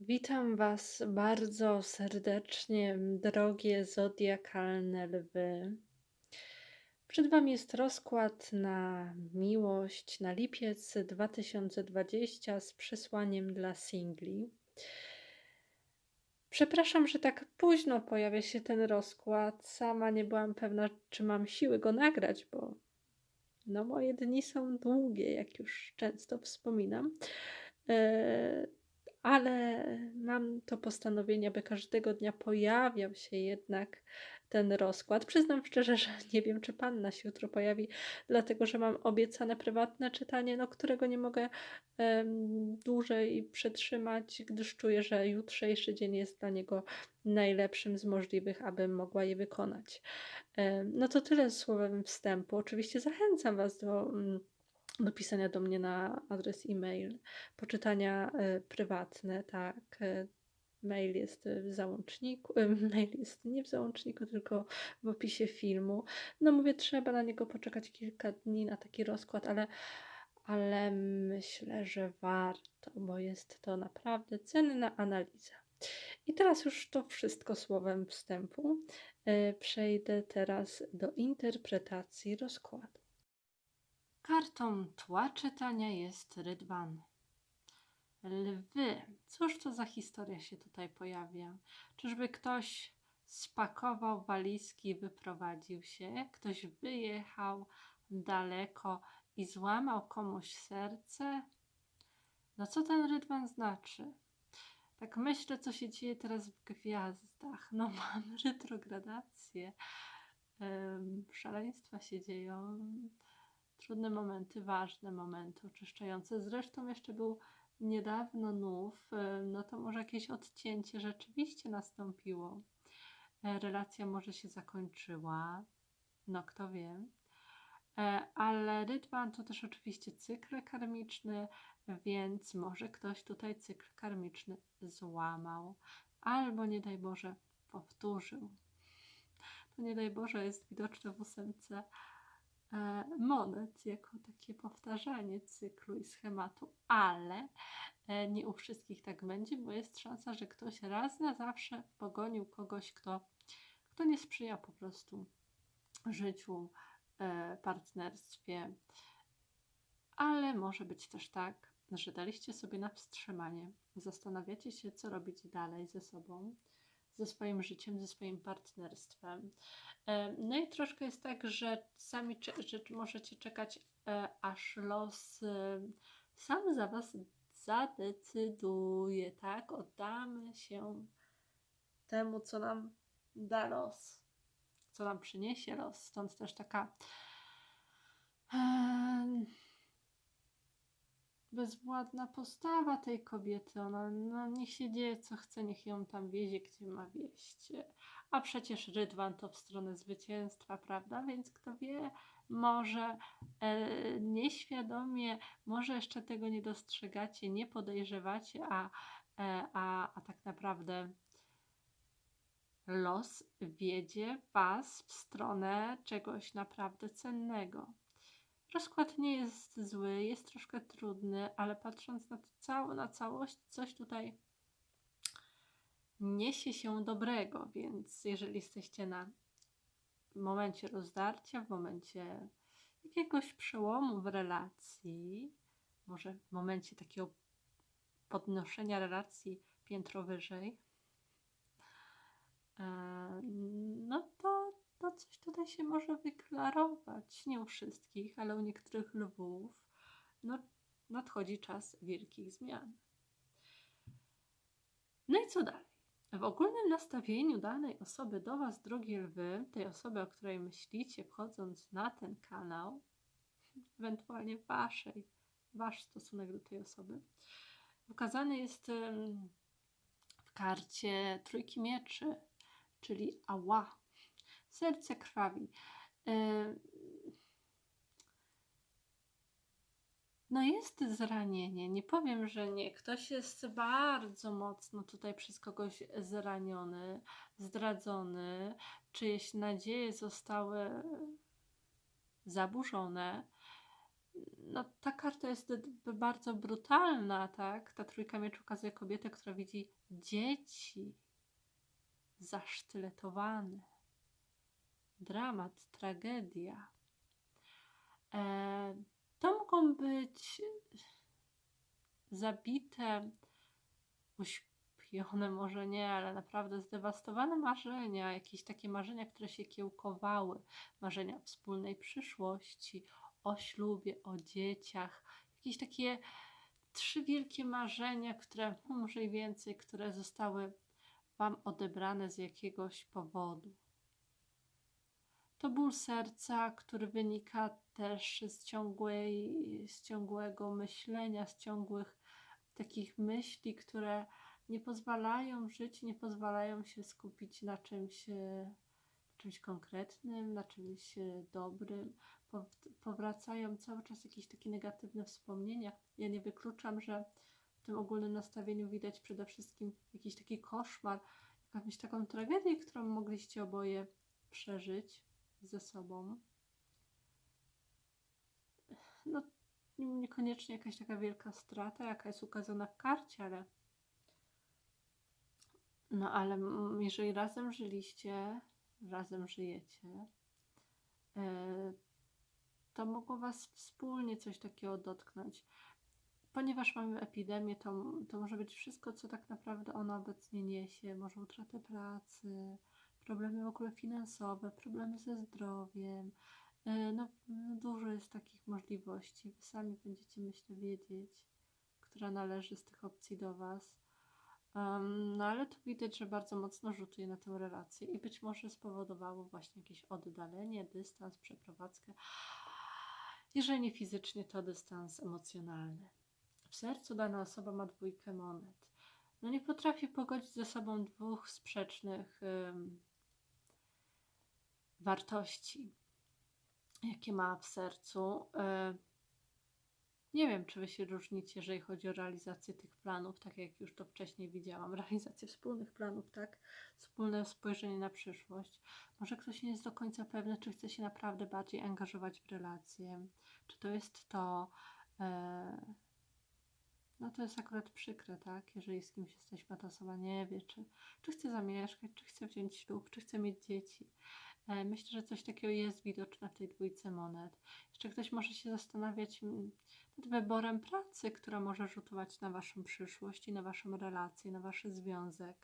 Witam Was bardzo serdecznie, drogie zodiakalne lwy. Przed Wami jest rozkład na miłość na lipiec 2020 z przesłaniem dla singli. Przepraszam, że tak późno pojawia się ten rozkład. Sama nie byłam pewna, czy mam siły go nagrać, bo no moje dni są długie, jak już często wspominam. E, ale mam to postanowienie, aby każdego dnia pojawiał się jednak ten rozkład. Przyznam szczerze, że nie wiem, czy panna się jutro pojawi, dlatego że mam obiecane prywatne czytanie, no, którego nie mogę em, dłużej przetrzymać, gdyż czuję, że jutrzejszy dzień jest dla niego najlepszym z możliwych, abym mogła je wykonać. Em, no to tyle słowem wstępu. Oczywiście zachęcam Was do. mm, do pisania do mnie na adres e-mail, poczytania e, prywatne, tak. e, Mail jest w załączniku, e, mail jest nie w załączniku, tylko w opisie filmu. No mówię, trzeba na niego poczekać kilka dni na taki rozkład, ale, ale myślę, że warto, bo jest to naprawdę cenna analiza. I teraz już to wszystko słowem wstępu. Przejdę teraz do interpretacji rozkładu. Kartą tła czytania jest rydwan. Lwy. Cóż to za historia się tutaj pojawia? Czyżby ktoś spakował walizki, wyprowadził się, ktoś wyjechał daleko i złamał komuś serce? No co ten rydwan znaczy? Tak myślę, co się dzieje teraz w gwiazdach. No mam retrogradację. Em, Szaleństwa się dzieją trudne momenty, ważne momenty, oczyszczające. Zresztą jeszcze był niedawno nów, e, no to może jakieś odcięcie rzeczywiście nastąpiło. E, Relacja może się zakończyła, no kto wie. E, Ale rydwan to też oczywiście cykl karmiczny, więc może ktoś tutaj cykl karmiczny złamał, albo nie daj Boże powtórzył. To nie daj Boże jest widoczne w ósemce monet jako takie powtarzanie cyklu i schematu, ale e, nie u wszystkich tak będzie, bo jest szansa, że ktoś raz na zawsze pogonił kogoś, kto, kto nie sprzyja po prostu życiu, e, partnerstwie. Ale może być też tak, że daliście sobie na wstrzymanie, zastanawiacie się, co robić dalej ze sobą, ze swoim życiem, ze swoim partnerstwem. E, No i troszkę jest tak, że sami że możecie czekać, e, aż los e, sam za Was zadecyduje, tak? Oddamy się temu, co nam da los, co nam przyniesie los. Stąd też taka em, bezwładna postawa tej kobiety. Ona no, niech się dzieje, co chce, niech ją tam wiezie, gdzie ma wieść. A przecież Rydwan to w stronę zwycięstwa, prawda? Więc kto wie, może e, nieświadomie, może jeszcze tego nie dostrzegacie, nie podejrzewacie, a, e, a, a tak naprawdę los wiedzie Was w stronę czegoś naprawdę cennego. Rozkład nie jest zły, jest troszkę trudny, ale patrząc na, to całe, na całość, coś tutaj niesie się dobrego, więc jeżeli jesteście na momencie rozdarcia, w momencie jakiegoś przełomu w relacji, może w momencie takiego podnoszenia relacji piętro wyżej, e, no to, to coś tutaj się może wyklarować. Nie u wszystkich, ale u niektórych lwów no, nadchodzi czas wielkich zmian. No i co dalej? W ogólnym nastawieniu danej osoby do Was, drogie lwy, tej osoby, o której myślicie, wchodząc na ten kanał, ewentualnie waszej, wasz stosunek do tej osoby, ukazany jest w karcie Trójki Mieczy, czyli ała, serce krwawi. Em, No jest zranienie, nie powiem, że nie. Ktoś jest bardzo mocno tutaj przez kogoś zraniony, zdradzony, czyjeś nadzieje zostały zaburzone. no ta karta jest bardzo brutalna, tak? Ta trójka mieczy ukazuje kobietę, która widzi dzieci zasztyletowane. Dramat, tragedia. E, to mogą być zabite, uśpione może nie, ale naprawdę zdewastowane marzenia, jakieś takie marzenia, które się kiełkowały, marzenia wspólnej przyszłości, o ślubie, o dzieciach, jakieś takie trzy wielkie marzenia, które, no może i więcej, które zostały Wam odebrane z jakiegoś powodu. To ból serca, który wynika też z, ciągłej, z ciągłego myślenia, z ciągłych takich myśli, które nie pozwalają żyć, nie pozwalają się skupić na czymś, e, czymś konkretnym, na czymś e, dobrym. Pow- Powracają cały czas jakieś takie negatywne wspomnienia. Ja nie wykluczam, że w tym ogólnym nastawieniu widać przede wszystkim jakiś taki koszmar, jakąś taką tragedię, którą mogliście oboje przeżyć ze sobą. No, niekoniecznie jakaś taka wielka strata, jaka jest ukazana w karcie, ale no ale jeżeli razem żyliście, razem żyjecie, e, to mogło Was wspólnie coś takiego dotknąć. Ponieważ mamy epidemię, to, to może być wszystko, co tak naprawdę ona obecnie niesie. Może utratę pracy, problemy w ogóle finansowe, problemy ze zdrowiem. E, No, no dużo jest takich możliwości. Wy sami będziecie, myślę, wiedzieć, która należy z tych opcji do Was. Em, no ale tu widać, że bardzo mocno rzutuje na tę relację i być może spowodowało właśnie jakieś oddalenie, dystans, przeprowadzkę. Jeżeli nie fizycznie, to dystans emocjonalny. W sercu dana osoba ma dwójkę monet. No nie potrafi pogodzić ze sobą dwóch sprzecznych wartości, jakie ma w sercu. E, nie wiem, czy wy się różnicie, jeżeli chodzi o realizację tych planów, tak jak już to wcześniej widziałam, realizację wspólnych planów, tak? Wspólne spojrzenie na przyszłość. Może ktoś nie jest do końca pewny, czy chce się naprawdę bardziej angażować w relacje, czy to jest to. E, no to jest akurat przykre, tak? Jeżeli z kimś jesteśmy, ta osoba nie wie, czy, czy chce zamieszkać, czy chce wziąć ślub, czy chce mieć dzieci. E, Myślę, że coś takiego jest widoczne w tej dwójce monet. Jeszcze ktoś może się zastanawiać mm, nad wyborem pracy, która może rzutować na Waszą przyszłość i na Waszą relację, na Wasz związek.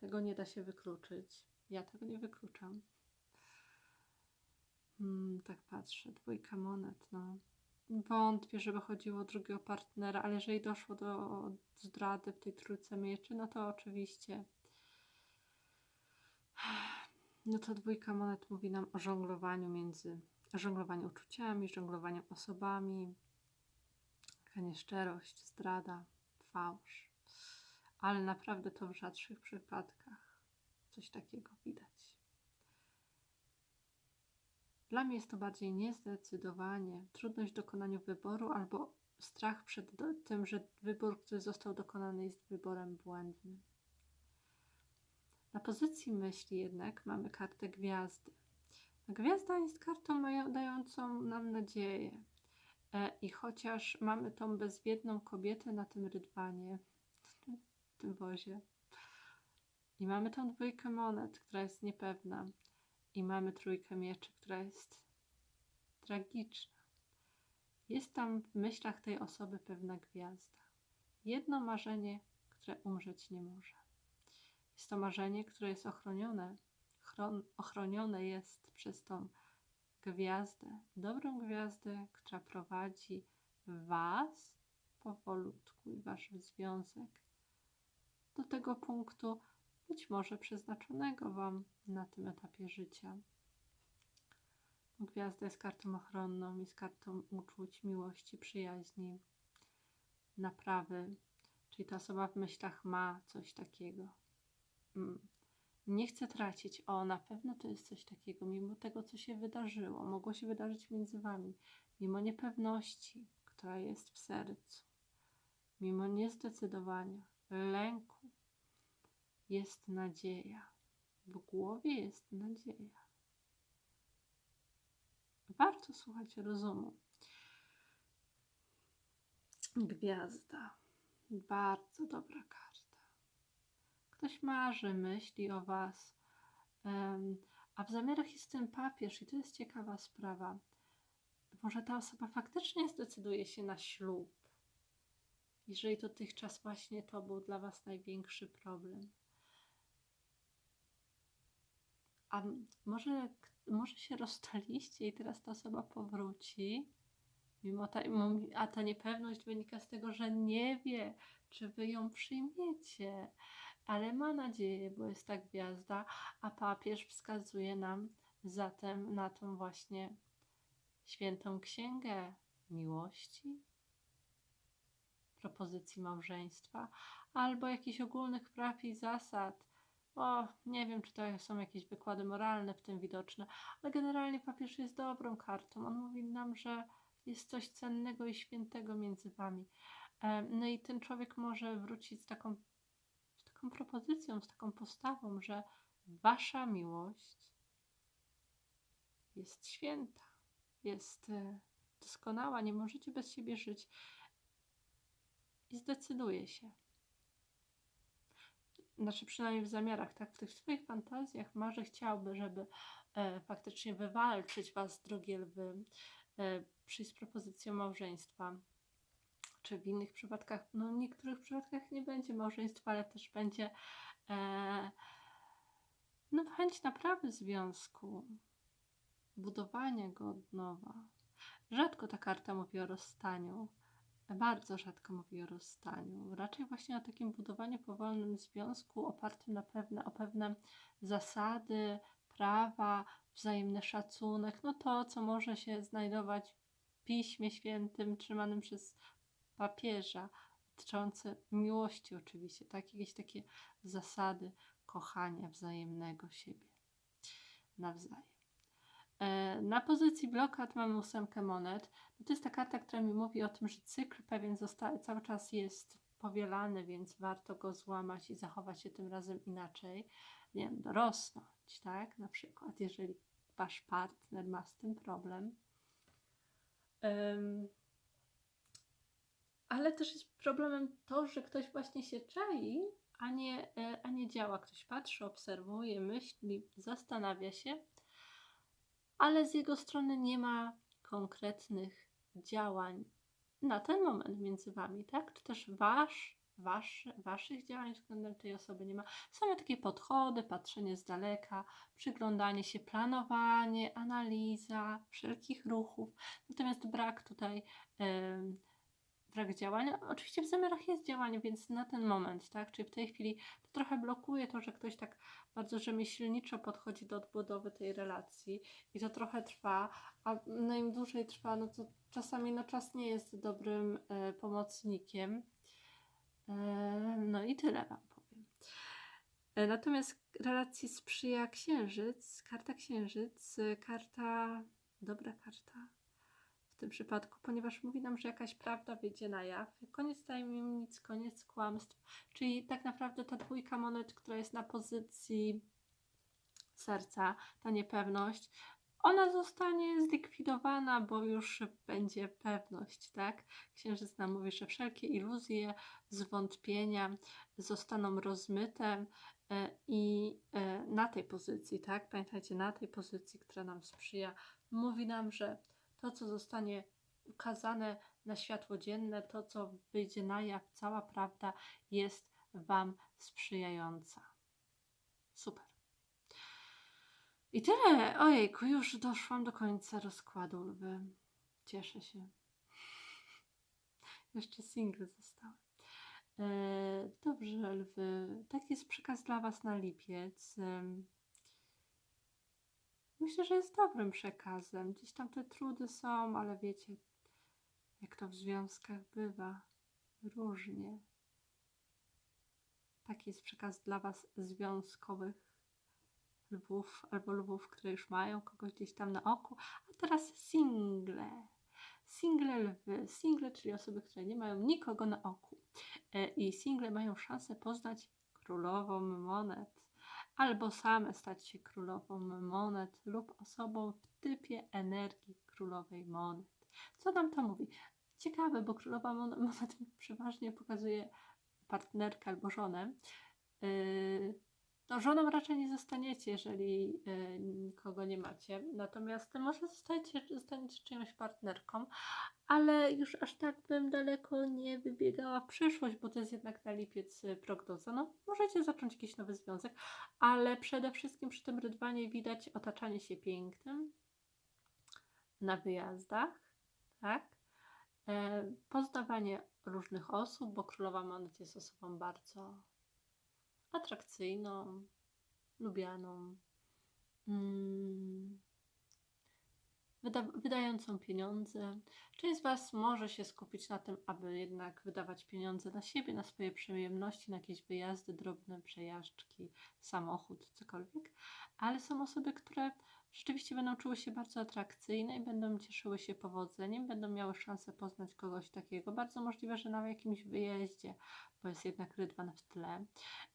Tego nie da się wykluczyć. Ja tego nie wykluczam. Hmm, tak patrzę. Dwójka monet, no. Wątpię, żeby chodziło o drugiego partnera, ale jeżeli doszło do zdrady w tej trójce mieczy, no to oczywiście no to dwójka monet mówi nam o żonglowaniu między, o uczuciami, żonglowaniu osobami, taka nieszczerość, zdrada, fałsz. Ale naprawdę to w rzadszych przypadkach coś takiego widać. Dla mnie jest to bardziej niezdecydowanie, trudność w dokonaniu wyboru albo strach przed tym, że wybór, który został dokonany, jest wyborem błędnym. Na pozycji myśli jednak mamy kartę gwiazdy. Gwiazda jest kartą dającą nam nadzieję. E, I chociaż mamy tą bezwiedną kobietę na tym rydwanie, w tym wozie, i mamy tą dwójkę monet, która jest niepewna, i mamy trójkę mieczy, która jest tragiczna, jest tam w myślach tej osoby pewna gwiazda. Jedno marzenie, które umrzeć nie może. Jest to marzenie, które jest ochronione. Chron, ochronione jest przez tą gwiazdę, dobrą gwiazdę, która prowadzi Was powolutku i Wasz związek do tego punktu, być może przeznaczonego Wam na tym etapie życia. Gwiazda jest kartą ochronną, jest kartą uczuć, miłości, przyjaźni, naprawy, czyli ta osoba w myślach ma coś takiego. Mm. Nie chce tracić. O, na pewno to jest coś takiego, mimo tego, co się wydarzyło, mogło się wydarzyć między Wami, mimo niepewności, która jest w sercu, mimo niezdecydowania, lęku, jest nadzieja. W głowie jest nadzieja. Warto słuchać rozumu. Gwiazda. Bardzo dobra karta. Ktoś marzy, myśli o Was, a w zamiarach jest ten papież i to jest ciekawa sprawa. Może ta osoba faktycznie zdecyduje się na ślub, jeżeli dotychczas właśnie to był dla Was największy problem. A może, może się rozstaliście i teraz ta osoba powróci, mimo ta, a ta niepewność wynika z tego, że nie wie, czy wy ją przyjmiecie, ale ma nadzieję, bo jest ta gwiazda, a papież wskazuje nam zatem na tą właśnie świętą księgę miłości, propozycji małżeństwa, albo jakichś ogólnych praw i zasad. O, nie wiem, czy to są jakieś wykłady moralne w tym widoczne, ale generalnie papież jest dobrą kartą. On mówi nam, że jest coś cennego i świętego między wami. Em, No i ten człowiek może wrócić z taką, taką propozycją, z taką postawą, że wasza miłość jest święta, jest e, doskonała, nie możecie bez siebie żyć i zdecyduje się. Znaczy przynajmniej w zamiarach, tak? W tych swoich fantazjach marzy chciałby, żeby e, faktycznie wywalczyć was, drogie lwy, e, przyjść z propozycją małżeństwa. Czy w innych przypadkach, no w niektórych przypadkach nie będzie małżeństwa, ale też będzie e, no chęć naprawy związku, budowania go od nowa. Rzadko ta karta mówi o rozstaniu. Bardzo rzadko mówi o rozstaniu. Raczej właśnie o takim budowaniu powolnym związku opartym na pewne, o pewne zasady, prawa, wzajemny szacunek. No to, co może się znajdować w Piśmie Świętym trzymanym przez papieża, dotyczące miłości oczywiście, tak? Jakieś takie zasady kochania wzajemnego siebie nawzajem. E, Na pozycji blokad mamy ósemkę monet. No to jest ta karta, która mi mówi o tym, że cykl pewien zostaje, cały czas jest powielany, więc warto go złamać i zachować się tym razem inaczej. Nie wiem, dorosnąć, tak? Na przykład, jeżeli wasz partner ma z tym problem. Em, ale też jest problemem to, że ktoś właśnie się czai, a nie, e, a nie działa. Ktoś patrzy, obserwuje, myśli, zastanawia się ale z jego strony nie ma konkretnych działań na ten moment między wami, tak? Czy też wasz, wasz, waszych działań względem tej osoby nie ma. Są takie podchody, patrzenie z daleka, przyglądanie się, planowanie, analiza wszelkich ruchów. Natomiast brak tutaj em, brak działania. Oczywiście w zamiarach jest działanie, więc na ten moment, tak? Czyli w tej chwili to trochę blokuje to, że ktoś tak bardzo rzemieślniczo podchodzi do odbudowy tej relacji i to trochę trwa, a no im dłużej trwa, no to czasami no czas nie jest dobrym e, pomocnikiem. E, no i tyle Wam powiem. E, natomiast relacji sprzyja księżyc, karta księżyc, karta, dobra karta tym przypadku, ponieważ mówi nam, że jakaś prawda wyjdzie na jaw. Koniec tajemnic, koniec kłamstw, czyli tak naprawdę ta dwójka monet, która jest na pozycji serca, ta niepewność, ona zostanie zlikwidowana, bo już będzie pewność, tak? Księżyc nam mówi, że wszelkie iluzje, zwątpienia zostaną rozmyte e, i e, na tej pozycji, tak? Pamiętajcie, na tej pozycji, która nam sprzyja, mówi nam, że to, co zostanie ukazane na światło dzienne, to, co wyjdzie na jaw, cała prawda jest Wam sprzyjająca. Super. I tyle. Ojejku, już doszłam do końca rozkładu lwy. Cieszę się. Jeszcze single zostały. E, dobrze, lwy. Taki jest przekaz dla Was na lipiec. Myślę, że jest dobrym przekazem. Gdzieś tam te trudy są, ale wiecie, jak to w związkach bywa. Różnie. Taki jest przekaz dla Was związkowych lwów albo lwów, które już mają kogoś gdzieś tam na oku. A teraz single. Single lwy. Single, czyli osoby, które nie mają nikogo na oku. E, I single mają szansę poznać królową monet albo same stać się królową monet lub osobą w typie energii królowej monet. Co nam to mówi? ciekawe, bo królowa mon- monet przeważnie pokazuje partnerkę albo żonę. Yy, No, żoną raczej nie zostaniecie, jeżeli yy, nikogo nie macie. Natomiast może zostaniecie, zostaniecie czyjąś partnerką, ale już aż tak bym daleko nie wybiegała w przyszłość, bo to jest jednak na lipiec y, prognoza. No, możecie zacząć jakiś nowy związek, ale przede wszystkim przy tym rydwanie widać otaczanie się pięknem na wyjazdach, tak? E, poznawanie różnych osób, bo królowa monet jest osobą bardzo atrakcyjną, lubianą, mm, wyda- wydającą pieniądze. Część z Was może się skupić na tym, aby jednak wydawać pieniądze na siebie, na swoje przyjemności, na jakieś wyjazdy, drobne przejażdżki, samochód, cokolwiek, ale są osoby, które rzeczywiście będą czuły się bardzo atrakcyjne i będą cieszyły się powodzeniem, będą miały szansę poznać kogoś takiego. Bardzo możliwe, że na jakimś wyjeździe, bo jest jednak rydwan w tle.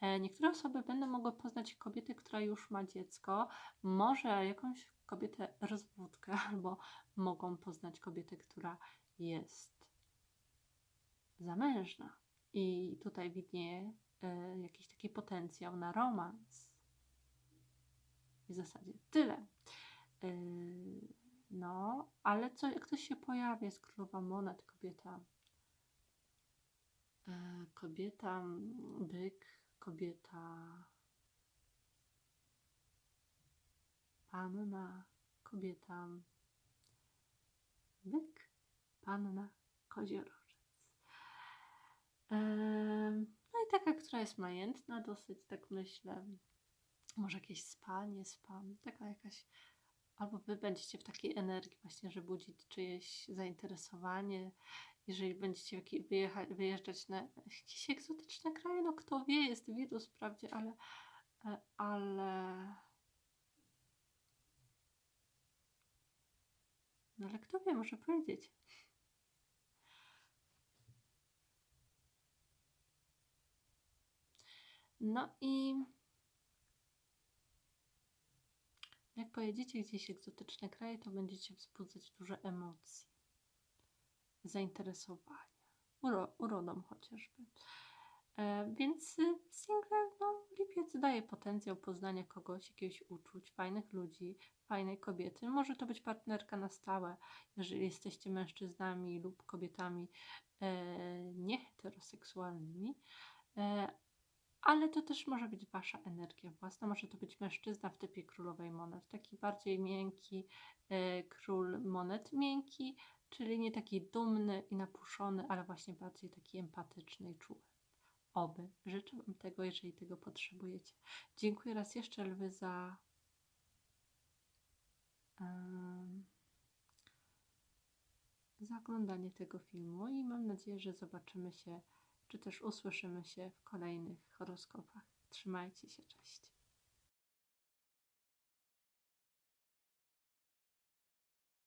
E, Niektóre osoby będą mogły poznać kobietę, która już ma dziecko, może jakąś kobietę rozwódkę, albo mogą poznać kobietę, która jest zamężna. I tutaj widnieje e, jakiś taki potencjał na romans. W zasadzie tyle. Yy, no, ale co, jak ktoś się pojawia, jest królowa monet, kobieta, yy, kobieta, byk, kobieta, panna, kobieta, byk, panna, koziorożec. Yy, no i taka, która jest majętna dosyć, tak myślę. Może jakieś spanie, spam, taka jakaś albo wy będziecie w takiej energii właśnie, że budzić czyjeś zainteresowanie. Jeżeli będziecie wyjecha- wyjeżdżać na jakieś egzotyczne kraje, no kto wie, jest wirus wprawdzie, ale, e, ale... No ale kto wie, może powiedzieć. No i jak pojedziecie gdzieś egzotyczne kraje, to będziecie wzbudzać dużo emocji, zainteresowania, uro, urodą chociażby. E, więc y, single, no, lipiec daje potencjał poznania kogoś, jakiegoś uczuć, fajnych ludzi, fajnej kobiety. Może to być partnerka na stałe, jeżeli jesteście mężczyznami lub kobietami e, nieheteroseksualnymi. E, ale to też może być wasza energia własna, może to być mężczyzna w typie królowej monet, taki bardziej miękki e, król monet, miękki, czyli nie taki dumny i napuszony, ale właśnie bardziej taki empatyczny i czuły. Oby. Życzę Wam tego, jeżeli tego potrzebujecie. Dziękuję raz jeszcze, lwy, za em, za oglądanie tego filmu i mam nadzieję, że zobaczymy się, czy też usłyszymy się w kolejnych horoskopach. Trzymajcie się, cześć.